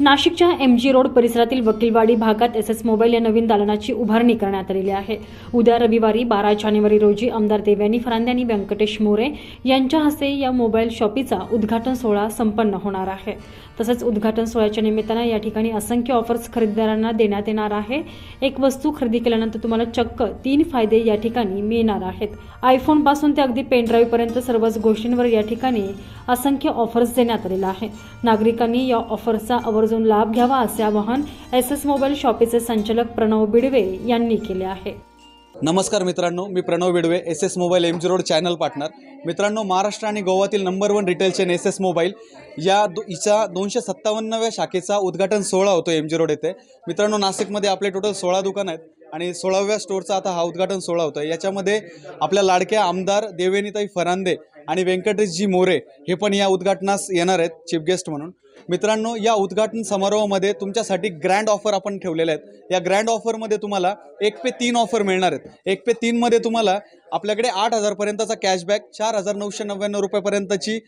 नाशिकच्या M G road परिसरातील वकीलवाडी भागात एस एस मोबाईल या नवीन दालनाची उभारणी करण्यात आलेली आहे. उद्या रविवारी बारा जानेवारी रोजी आमदार देवयानी फरांदे आणि व्यंकटेश मोरे यांच्या हस्ते या मोबाईल शॉपीचा उद्घाटन सोहळा संपन्न होणार आहे. तसंच उद्घाटन सोहळ्याच्या निमित्तानं या ठिकाणी असंख्य ऑफर्स खरेदीदारांना देण्यात येणार आहे. एक वस्तू खरेदी केल्यानंतर तुम्हाला चक्क तीन फायदे या ठिकाणी मिळणार आहेत. आयफोनपासून ते अगदी पेनड्राईव्हपर्यंत सर्वच गोष्टींवर या ठिकाणी असंख्य ऑफर्स देण्यात आलेला आहे. नागरिकांनी या ऑफर्सचा आवर्ज आवर्जून लाभ घ्यावा असे आवाहन एस एस मोबाईल शॉपीचे संचालक प्रणव बिडवे यांनी केले आहे. नमस्कार मित्रांनो मी Pranav Bidwe S S mobile M G road channel partner मित्रांनो महाराष्ट्र आणि गोवातील number one retail chain S S mobile या दो हिच्या दोनशे सत्तावन्नव्या शाखेचा उद्घाटन सोहळा होतो एम जी रोड येथे. मित्रांनो नाशिकमध्ये आपले टोटल सोळा दुकान आहेत आणि सोळाव्या स्टोअरचा आता हा उद्घाटन सोहळा होतो याच्यामध्ये आपल्या लाडक्या आमदार देवेनीताई फरांदे आणि व्यंकटेशजी मोरे हे पण या उद्घाटनास येणार आहेत चीफ गेस्ट म्हणून. मित्रांनो या उद्घाटन समारोहामध्ये तुमच्यासाठी ग्रँड ऑफर आपण ठेवलेल्या आहेत. या ग्रँड ऑफरमध्ये तुम्हाला एक पे तीन ऑफर मिळणार आहेत. एक पे तीनमध्ये तुम्हाला आपल्याकडे आठ हजारपर्यंतचा कॅशबॅक चार हजार नऊशे नव्याण्णव रुपयापर्यंतची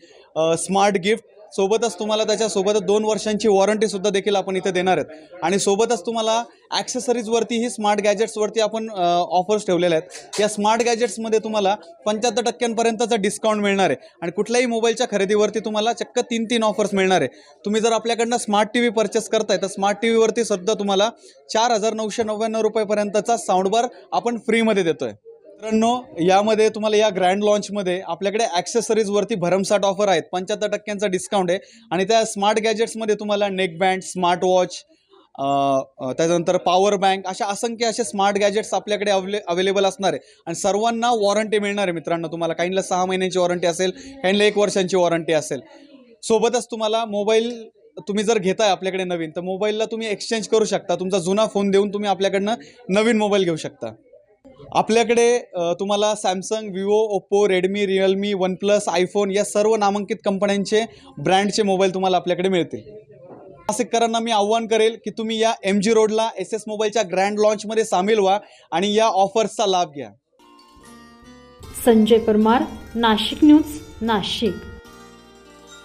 स्मार्ट गिफ्ट सोबतच तुम्हाला त्याच्यासोबतच दोन वर्षांची वॉरंटीसुद्धा देखील आपण इथे देणार आहेत. आणि सोबतच तुम्हाला ॲक्सेसरीजवरती ही स्मार्ट गॅजेट्सवरती आपण ऑफर्स ठेवलेल्या आहेत. या स्मार्ट गॅजेट्समध्ये तुम्हाला पंच्याहत्तर टक्क्यांपर्यंतचा डिस्काउंट मिळणार आहे. आणि कुठल्याही मोबाईलच्या खरेदीवरती तुम्हाला चक्क तीन तीन ऑफर्स मिळणार आहे. तुम्ही जर आपल्याकडनं स्मार्ट टी व्ही परचेस करताय तर स्मार्ट टी व्हीवरती सुद्धा तुम्हाला चार हजार नऊशे नव्याण्णव रुपयेपर्यंतचा साऊंडबार आपण फ्रीमध्ये देतो आहे मित्रांनो यामध्ये तुम्हाला या ग्रँड लॉन्चमध्ये आपल्याकडे ॲक्सेसरीजवरती भरमसाठ ऑफर आहेत. पंच्याहत्तर टक्क्यांचा डिस्काउंट आहे. आणि त्या स्मार्ट गॅजेट्समध्ये तुम्हाला नेक बँड स्मार्ट वॉच त्याच्यानंतर पॉवर बँक अशा असंख्य असे स्मार्ट गॅजेट्स आपल्याकडे अवले अवेलेबल असणार आहे. आणि सर्वांना वॉरंटी मिळणार आहे मित्रांनो तुम्हाला. काहींना सहा महिन्यांची वॉरंटी असेल काहींना एक वर्षांची वॉरंटी असेल. सोबतच तुम्हाला मोबाईल तुम्ही जर घेताय आपल्याकडे नवीन तर मोबाईलला तुम्ही एक्सचेंज करू शकता. तुमचा जुना फोन देऊन तुम्ही आपल्याकडनं नवीन मोबाईल घेऊ शकता. आपल्याकडे तुम्हाला Samsung Vivo Oppo Redmi Realme OnePlus iPhone या सर्व नामांकित कंपन्यांचे ब्रँडचे मोबाईल तुम्हाला आपल्याकडे मिळतील. नाशिककरांना मी आव्हान करेल की तुम्ही या एम जी रोडला एस एस मोबाईलच्या ग्रँड लॉन्चमध्ये सामील व्हा आणि या ऑफर्सचा लाभ घ्या. संजय परमार नाशिक न्यूज नाशिक.